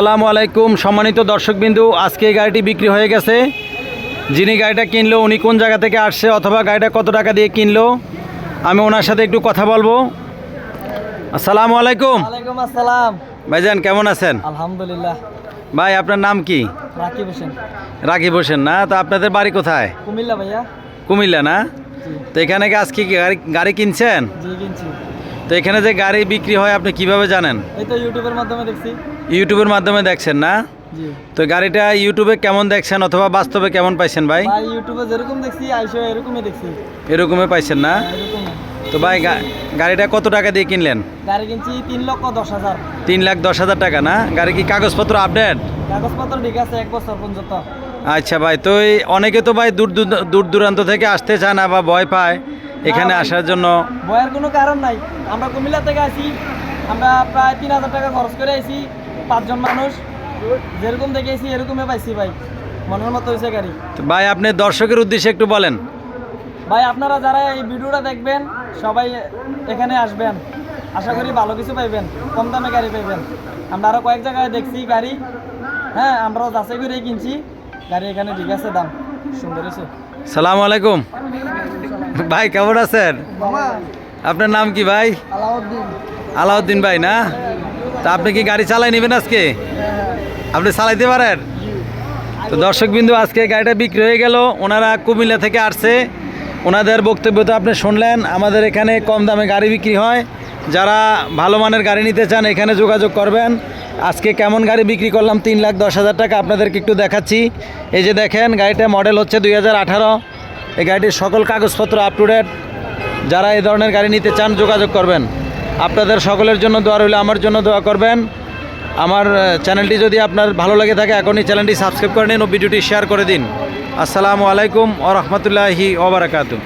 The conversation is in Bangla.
আসসালামু আলাইকুম সম্মানিত দর্শকবিন্দু আজকে এই গাড়িটি বিক্রি হয়ে গেছে। যিনি গাড়িটা কিনলো উনি কোন জায়গা থেকে আসছে অথবা গাড়িটা কত টাকা দিয়ে কিনলো আমি ওনার সাথে একটু কথা বলব। আসসালামু আলাইকুম। ওয়ালাইকুম আসসালাম। ভাইজান কেমন আছেন? আলহামদুলিল্লাহ। ভাই আপনার নাম কি? রাকিব হোসেন। রাকিব হোসেন না? তো আপনাদের বাড়ি কোথায়? কুমিল্লা ভাইয়া। কুমিল্লা না? তো এখানে কি আজকে গাড়ি গাড়ি কিনছেন? জি কিনছি। তো এখানে যে গাড়ি বিক্রি হয় আপনি কীভাবে জানেন? এই তো ইউটিউবের মাধ্যমে দেখছি। ইউটিউবের মাধ্যমে দেখছেন না? তো গাড়িটা ইউটিউবে কেমন দেখছেন অথবা বাস্তবে কেমন পাইছেন ভাই? ভাই ইউটিউবে যেরকম দেখছি আইসো এরকমই দেখছি। এরকমই পাইছেন না? তো ভাই গাড়িটা কত টাকা দিয়ে কিনলেন? গাড়ি কিনছি তিন লক্ষ দশ হাজার। তিন লাখ দশ হাজার টাকা না? গাড়ি কি কাগজপত্র আপডেট কাগজপত্র ঠিক আছে এক বছর পর্যন্ত। আচ্ছা ভাই তো অনেকে তো ভাই দূর দূর- দূর দূরান্ত থেকে আসতে চায় না বা ভয় পায়। এখানে আসার জন্য বয়ের কোনো কারণ নাই। আমরা কুমিল্লা থেকে আসি আমরা প্রায় তিন হাজার টাকা খরচ করে আইছি পাঁচজন মানুষ। যেরকম দেখে আইছি এরকমই পাইছি ভাই। মনের মতো হয়েছে গাড়ি। ভাই আপনি দর্শকের উদ্দেশ্যে একটু বলেন। ভাই আপনারা যারা এই ভিডিওটা দেখবেন সবাই এখানে আসবেন। আশা করি ভালো কিছু পাইবেন কম দামে গাড়ি পাইবেন। আমরা আরও কয়েক জায়গায় দেখছি গাড়ি। হ্যাঁ আমরাও যাচাই করে কিনছি। গাড়ি এখানে ঠিক আছে দাম সুন্দর হয়েছে সালাম আলাইকুম। ভাই কেমন আছেন? আপনার নাম কি ভাই? আলাউদ্দিন। ভাই না? তা আপনি কি গাড়ি চালাই নেবেন আজকে? আপনি চালাইতে পারেন? তো দর্শকবিন্দু আজকে গাড়িটা বিক্রি হয়ে গেল। ওনারা কুমিল্লা থেকে আসছে। ওনাদের বক্তব্য তো আপনি শুনলেন। আমাদের এখানে কম দামে গাড়ি বিক্রি হয়। যারা ভালো মানের গাড়ি নিতে চান এখানে যোগাযোগ করবেন। আজকে কেমন গাড়ি বিক্রি করলাম? তিন লাখ দশ হাজার টাকা আপনাদেরকে একটু দেখাচ্ছি। এই যে দেখেন গাড়িটা মডেল হচ্ছে দুই হাজার আঠারো। এই গাড়িটির সকল কাগজপত্র আপ টু ডেট যারা এই ধরনের গাড়ি নিতে চান, যোগাযোগ করবেন। আপনাদের সকলের জন্য দোয়া রইল, আমার জন্য দোয়া করবেন। আমার চ্যানেলটি যদি আপনার ভালো লাগে থাকে, এখনই চ্যানেলটি সাবস্ক্রাইব করে নিন ও ভিডিওটি শেয়ার করে দিন। আসসালামু আলাইকুম ও রহমতুল্লাহি ওবরাকাতু